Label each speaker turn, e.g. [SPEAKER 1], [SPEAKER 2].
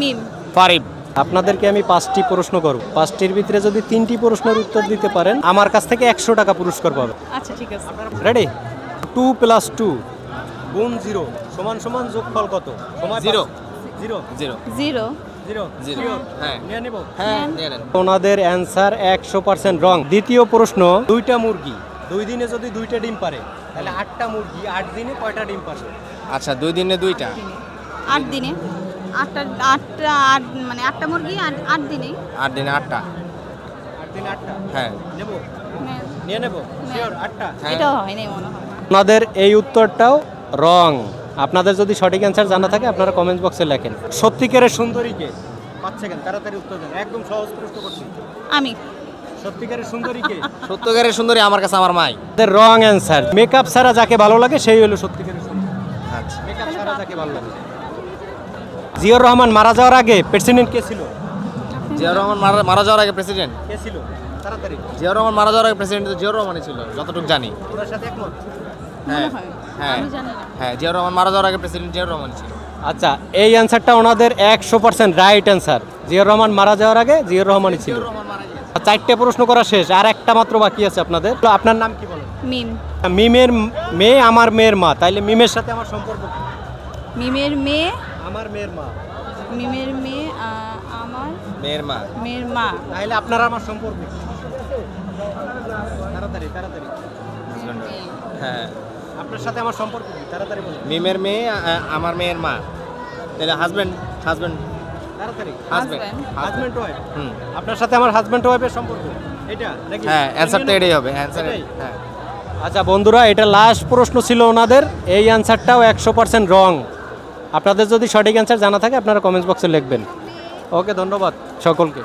[SPEAKER 1] মিম।
[SPEAKER 2] ফারিব
[SPEAKER 3] আপনাদেরকে আমি পাঁচটি প্রশ্ন করব। পাঁচটির ভিতরে যদি তিনটি প্রশ্নের উত্তর দিতে পারেন আমার কাছ থেকে একশো টাকা পুরস্কার পাবে
[SPEAKER 1] আচ্ছা ঠিক আছে।
[SPEAKER 3] রেডি টু প্লাস টু গুণ জিরো সমান সমান যোগফল কত? সময় জিরো
[SPEAKER 2] জিরো
[SPEAKER 1] জিরো
[SPEAKER 3] জিরো
[SPEAKER 2] হ্যাঁ। হ্যাঁ
[SPEAKER 3] ওনাদের অ্যান্সার একশো পার্সেন্ট রং দ্বিতীয় প্রশ্ন দুইটা মুরগি দুই দিনে যদি দুইটা ডিম পারে তাহলে আটটা মুরগি আট দিনে কয়টা ডিম পারবে
[SPEAKER 2] আচ্ছা দুই দিনে দুইটা?
[SPEAKER 1] আট দিনে। আটটা আটটা আট মানে আটটা মুরগি আট আট দিনে
[SPEAKER 2] আট দিনে আটটা।
[SPEAKER 3] আট দিনে আটটা?
[SPEAKER 2] হ্যাঁ।
[SPEAKER 3] নেব? নিয়ে নেব? শিওর আটটা?
[SPEAKER 2] হ্যাঁ।
[SPEAKER 1] এটা হয় নাই মনে হয়।
[SPEAKER 3] আপনাদের এই উত্তরটাও রং। আপনাদের যদি সঠিক অ্যান্সার জানা থাকে আপনারা কমেন্ট বক্সে লেখেন। সত্যিকারের সুন্দরীকে পাচ্ছে কেন তাড়াতাড়ি উত্তর দেন। একদম সহজ প্রশ্ন করছি।
[SPEAKER 1] আমি।
[SPEAKER 3] সত্যিকারের সুন্দরীকে?
[SPEAKER 2] সত্যকারের সুন্দরী আমার কাছে আমার মাই।
[SPEAKER 3] রং অ্যান্সার মেকআপ ছাড়া যাকে ভালো লাগে সেই হলো সত্যিকারের সুন্দরী।
[SPEAKER 2] আচ্ছা।
[SPEAKER 3] মেকআপ ছাড়া যাকে ভালো লাগে। জিয়র রহমান মারা যাওয়ার আগে প্রেসিডেন্ট কে ছিল?
[SPEAKER 2] জিয়াউর রহমান মারা যাওয়ার আগে প্রেসিডেন্ট?
[SPEAKER 3] কে ছিল? তাড়াতাড়ি।
[SPEAKER 2] জিয়াউর রহমান মারা যাওয়ার আগে প্রেসিডেন্ট তো জিয়াউর রহমানই ছিল যতটুকু জানি।
[SPEAKER 3] ওনার সাথে একমত?
[SPEAKER 2] হ্যাঁ
[SPEAKER 1] হ্যাঁ আমি জানি না।
[SPEAKER 2] হ্যাঁ জিয়াউর রহমান মারা যাওয়ার আগে প্রেসিডেন্ট জিয়াউর রহমান ছিল।
[SPEAKER 3] আচ্ছা এই অ্যান্সারটা ওনাদের একশো percent right answer Ziaur Rahman মারা যাওয়ার আগে জিয়র রহমানই ছিল।
[SPEAKER 2] রহমান মারা
[SPEAKER 3] চারটে প্রশ্ন করা শেষ আর একটা মাত্র বাকি আছে আপনাদের। তো আপনার নাম কি বলেন?
[SPEAKER 1] মিম।
[SPEAKER 3] মিমের মেয়ে আমার মেয়ের মা তাইলে মিমের সাথে আমার সম্পর্ক
[SPEAKER 1] মিমের মেয়ে
[SPEAKER 3] আমার মেয়ের মা।
[SPEAKER 1] মিমের মেয়ে আমার
[SPEAKER 2] মেয়ের মা।
[SPEAKER 1] মেয়ের মা।
[SPEAKER 3] তাহলে আপনার আমার সম্পর্ক তাড়াতাড়ি তাড়াতাড়ি।
[SPEAKER 2] হ্যাঁ।
[SPEAKER 3] আপনার সাথে আমার সম্পর্ক কি? তাড়াতাড়ি বলুন।
[SPEAKER 2] মিমের মেয়ে আমার মেয়ের মা। তাহলে হাজবেন্ড হাজবেন্ড
[SPEAKER 3] তাড়াতাড়ি।
[SPEAKER 2] Husband
[SPEAKER 1] Husband.
[SPEAKER 3] হাজবেন্ড ওয়াইফ
[SPEAKER 2] হুম।
[SPEAKER 3] আপনার সাথে আমার হাজবেন্ড ওয়াইফের সম্পর্ক? এটা নাকি
[SPEAKER 2] হ্যাঁ অ্যান্সারটা এটাই হবে অ্যান্সার হ্যাঁ।
[SPEAKER 3] আচ্ছা বন্ধুরা এটা লাস্ট প্রশ্ন ছিল ওনাদের। এই অ্যান্সারটাও একশো পার্সেন্ট রং আপনাদের যদি সঠিক অ্যান্সার জানা থাকে আপনারা কমেন্টস বক্সে লিখবেন। ওকে ধন্যবাদ। সকলকে।